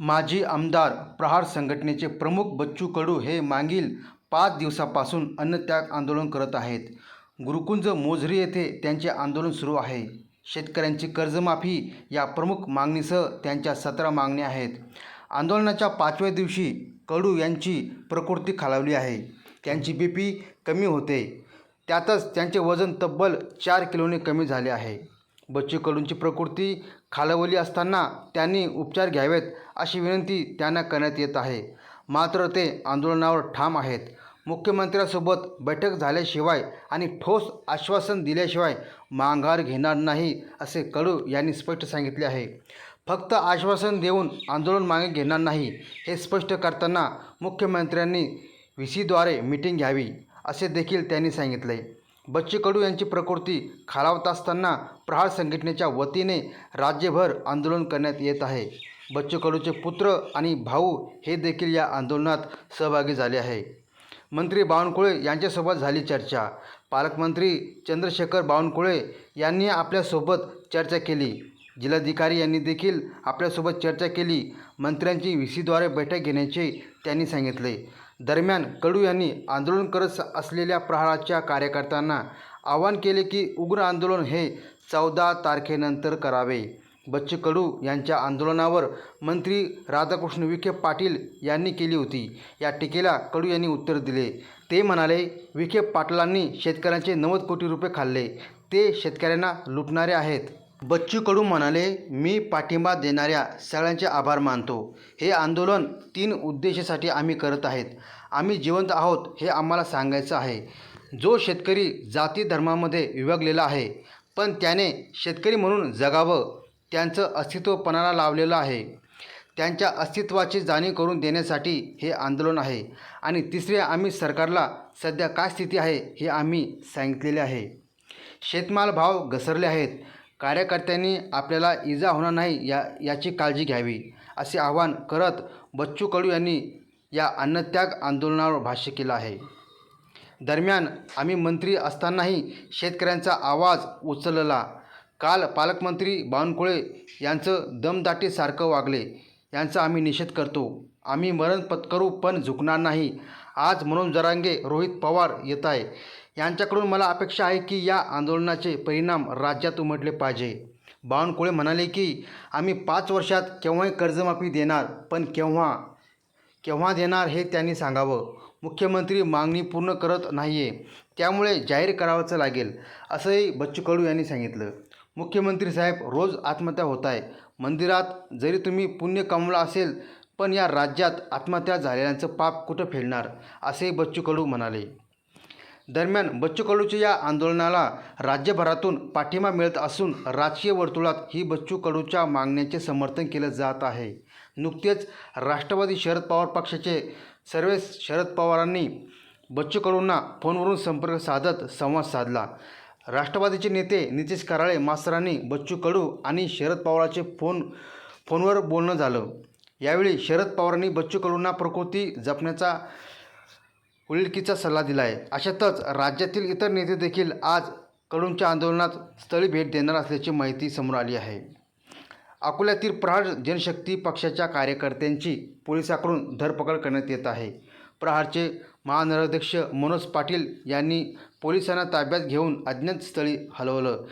माजी आमदार प्रहार संघटनेचे प्रमुख बच्चू कडू हे मागील पाच दिवसापासून अन्नत्याग आंदोलन करत आहेत. गुरुकुंज मोझरी येथे त्यांचे आंदोलन सुरू आहे. शेतकऱ्यांची कर्जमाफी या प्रमुख मागणीसह त्यांच्या सतरा मागण्या आहेत. आंदोलनाच्या पाचव्या दिवशी कडू यांची प्रकृती खालावली आहे. त्यांची बी पी कमी होते. त्यातच त्यांचे वजन तब्बल चार किलोने कमी झाले आहे. बच्चू कडूंची प्रकृती खालावली असताना त्यांनी उपचार घ्यावेत अशी विनंती त्यांना करण्यात येत आहे. मात्र ते आंदोलनावर ठाम आहेत. मुख्यमंत्र्यांसोबत बैठक झाल्याशिवाय आणि ठोस आश्वासन दिल्याशिवाय माघार घेणार नाही असे कडू यांनी स्पष्ट सांगितले आहे. फक्त आश्वासन देऊन आंदोलन मागे घेणार नाही हे स्पष्ट करताना मुख्यमंत्र्यांनी व्ही सीद्वारे मिटिंग घ्यावी असे देखील त्यांनी सांगितले. बच्चू कडू यांची प्रकृती खालावत असताना प्रहार संघटनेच्या वतीने राज्यभर आंदोलन करण्यात येत आहे. बच्चू कडूचे पुत्र आणि भाऊ हे देखील या आंदोलनात सहभागी झाले आहे. मंत्री बावनकुळे यांच्यासोबत झाली चर्चा. पालकमंत्री चंद्रशेखर बावनकुळे यांनी आपल्यासोबत चर्चा केली. जिल्हाधिकारी यांनी देखील आपल्यासोबत चर्चा केली. मंत्र्यांची व्ही सीद्वारे बैठक घेण्याचे त्यांनी सांगितले. दरम्यान कडू यांनी आंदोलन करत असलेल्या प्रहाराच्या कार्यकर्त्यांना आवाहन केले की उग्र आंदोलन हे चौदा तारखेनंतर करावे. बच्चू कडू यांच्या आंदोलनावर मंत्री राधाकृष्ण विखे पाटील यांनी केली होती. या टीकेला कडू यांनी उत्तर दिले. ते म्हणाले विखे पाटलांनी शेतकऱ्यांचे नव्वद कोटी रुपये खाल्ले. ते शेतकऱ्यांना लुटणारे आहेत. बच्चू कडू म्हणाले मी पाठिंबा देणाऱ्या सगळ्यांचे आभार मानतो. हे आंदोलन तीन उद्देशासाठी आम्ही करत आहेत. आम्ही जिवंत आहोत हे आम्हाला सांगायचं आहे. जो शेतकरी जाती धर्मामध्ये विभागलेला आहे पण त्याने शेतकरी म्हणून जगावं त्यांचं अस्तित्व पणाला लावलेलं आहे. त्यांच्या अस्तित्वाची जाणीव करून देण्यासाठी हे आंदोलन आहे. आणि तिसरे आम्ही सरकारला सध्या काय स्थिती आहे हे आम्ही सांगितलेले आहे. शेतमाल भाव घसरले आहेत. कार्यकर्त्यांनी आपल्याला इजा होणार नाही या याची काळजी घ्यावी असे आवाहन करत बच्चू कडू यांनी या अन्नत्याग आंदोलनावर भाष्य केलं आहे. दरम्यान आम्ही मंत्री असतानाही शेतकऱ्यांचा आवाज उचलला. काल पालकमंत्री बावनकुळे यांचं दमदाटीसारखं वागले. यांचा आम्ही निषेध करतो. आम्ही मरण पत्करू पण झुकणार नाही. आज म्हणून जरांगे रोहित पवार येत आहे. यांच्याकडून मला अपेक्षा आहे की या आंदोलनाचे परिणाम राज्यात उमटले पाहिजे. बावनकुळे म्हणाले की आम्ही पाच वर्षात केव्हाही कर्जमाफी देणार पण केव्हा केव्हा देणार हे त्यांनी सांगावं. मुख्यमंत्री मागणी पूर्ण करत नाही आहे त्यामुळे जाहीर करावंच लागेल असंही बच्चू कडू यांनी सांगितलं. मुख्यमंत्री साहेब रोज आत्महत्या होत आहे. मंदिरात जरी तुम्ही पुण्य कमवलं असेल पण या राज्यात आत्महत्या झालेल्यांचं पाप कुठं फेडणार असेही बच्चू कडू म्हणाले. दरम्यान बच्चू कडूच्या या आंदोलनाला राज्यभरातून पाठिंबा मिळत असून राजकीय वर्तुळात ही बच्चू कडूच्या मागण्याचे समर्थन केलं जात आहे. नुकतेच राष्ट्रवादी शरद पवार पक्षाचे सर्वेस शरद पवारांनी बच्चू कडूंना फोनवरून संपर्क साधत संवाद साधला. राष्ट्रवादीचे नेते नितीश कराळे मास्तरांनी बच्चू कडू आणि शरद पवारांचे फोन फोनवर बोलणं झालं. यावेळी शरद पवारांनी बच्चू कडूंना प्रकृती जपण्याचा उल्लेखीचा सल्ला दिला आहे अशातच राज्यातील इतर नेते देखील आज कडूंच्या आंदोलनात स्थळी भेट देणार असल्याची माहिती समोर आली आहे. अकोल्यातील प्रहार जनशक्ती पक्षाच्या कार्यकर्त्यांची पोलिसांकडून धरपकड करण्यात येत आहे. प्रहारचे महानगराध्यक्ष मनोज पाटील यांनी पोलिसांना ताब्यात घेऊन अज्ञात स्थळी हलवलं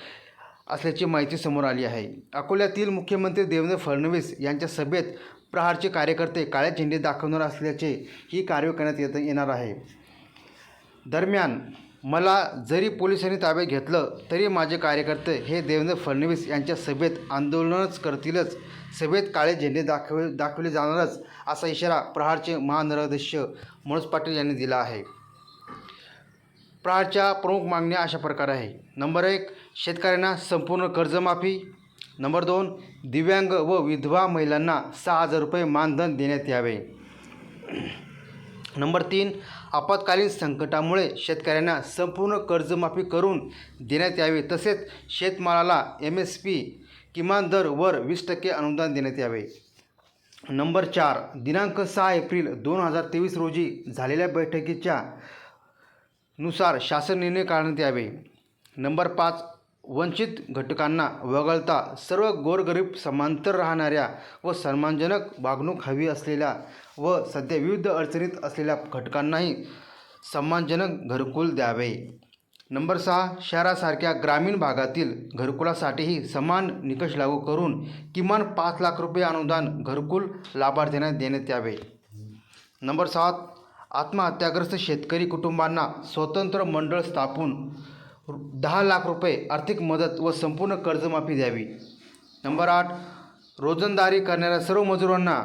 असल्याची माहिती समोर आली आहे. अकोल्यातील मुख्यमंत्री देवेंद्र फडणवीस यांच्या सभेत प्रहारचे कार्यकर्ते काळे झेंडे दाखवणार असल्याचे ही कारवाई करण्यात येत येणार आहे. दरम्यान मला जरी पोलिसांनी ताब्यात घेतलं तरी माझे कार्यकर्ते हे देवेंद्र फडणवीस यांच्या सभेत आंदोलनच करतीलच. सभेत काळे झेंडे दाखव दाखवले जाणारच असा इशारा प्रहारचे महानगराध्यक्ष मनोज पाटील यांनी दिला आहे. प्रहारच्या प्रमुख मागण्या अशा प्रकारे आहे. नंबर एक शेतकऱ्यांना संपूर्ण कर्जमाफी नंबर दोन दिव्यांग व विधवा महिलांना सहा हजार रुपये मानधन देण्यात यावे. नंबर तीन आपत्कालीन संकटामुळे शेतकऱ्यांना संपूर्ण कर्जमाफी करून देण्यात यावे. तसेच शेतमालाला एम एस पी किमान दर वर वीस टक्के अनुदान देण्यात यावे. नंबर चार दिनांक सहा एप्रिल दोन हजार तेवीस रोजी झालेल्या बैठकीच्या नुसार शासन निर्णय काढण्यात यावे. नंबर पाच वंचित घटकांना वगळता सर्व गोरगरीब समांतर राहणाऱ्या व सन्मानजनक वागणूक हवी असलेल्या व सध्या विविध अडचणीत असलेल्या घटकांनाही सन्मानजनक घरकुल द्यावे. नंबर सहा शहरासारख्या ग्रामीण भागातील घरकुलासाठीही समान निकष लागू करून किमान पाच लाख रुपये अनुदान घरकुल लाभार्थ्यांना देण्यात यावे. नंबर सात आत्महत्याग्रस्त शेतकरी कुटुंबांना स्वतंत्र मंडळ स्थापून दहा लाख रुपये आर्थिक मदत व संपूर्ण कर्जमाफी द्यावी. नंबर आठ रोजंदारी करणाऱ्या सर्व मजुरांना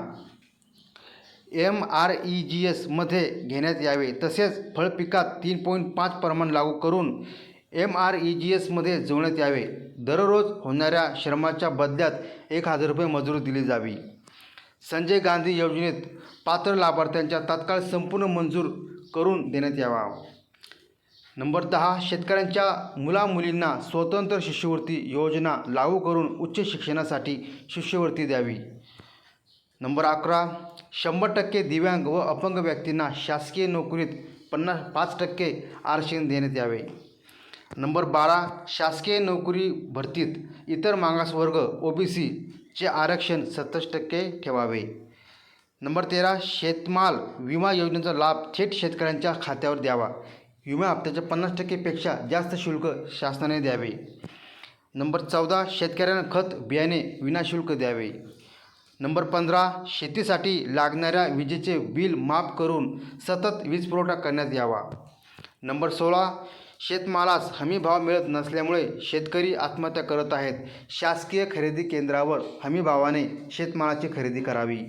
एम आर ई जी एसमध्ये घेण्यात यावे. तसेच फळपिकात तीन पॉईंट पाच प्रमाण लागू करून एम आर ई जी एसमध्ये जोडण्यात यावे. दररोज होणाऱ्या श्रमाच्या बदल्यात एक हजार रुपये मजुरी दिली जावी. संजय गांधी योजनेत पात्र लाभार्थ्यांच्या तात्काळ संपूर्ण मंजूर करून देण्यात यावा. नंबर दहा शेतकऱ्यांच्या मुलामुलींना स्वतंत्र शिष्यवृत्ती योजना लागू करून उच्च शिक्षणासाठी शिष्यवृत्ती द्यावी. नंबर अकरा शंभर टक्के दिव्यांग व अपंग व्यक्तींना शासकीय नोकरीत पन्नास पाच टक्के आरक्षण देण्यात यावे. नंबर बारा शासकीय नोकरी भरतीत इतर मागासवर्ग ओ बी सीचे आरक्षण सत्तर टक्के ठेवावे. नंबर तेरा शेतमाल विमा योजनेचा लाभ थेट शेतकऱ्यांच्या खात्यावर द्यावा. विमा हप्त्याच्या पन्नास टक्केपेक्षा जास्त शुल्क शासनाने द्यावे. नंबर चौदा शेतकऱ्यांना खत बियाणे विनाशुल्क द्यावे. नंबर पंधरा शेतीसाठी लागणाऱ्या विजेचे बिल माफ करून सतत वीज पुरवठा करण्यात यावा. नंबर सोळा शेतमालास हमीभाव मिळत नसल्यामुळे शेतकरी आत्महत्या करत आहेत. शासकीय खरेदी केंद्रावर हमीभावाने शेतमालाची खरेदी करावी.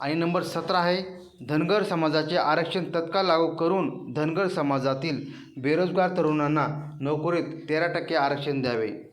आणि नंबर सतरा आहे धनगर समाजाचे आरक्षण तत्काळ लागू करून धनगर समाजातील बेरोजगार तरुणांना नोकरीत तेरा टक्के आरक्षण द्यावे.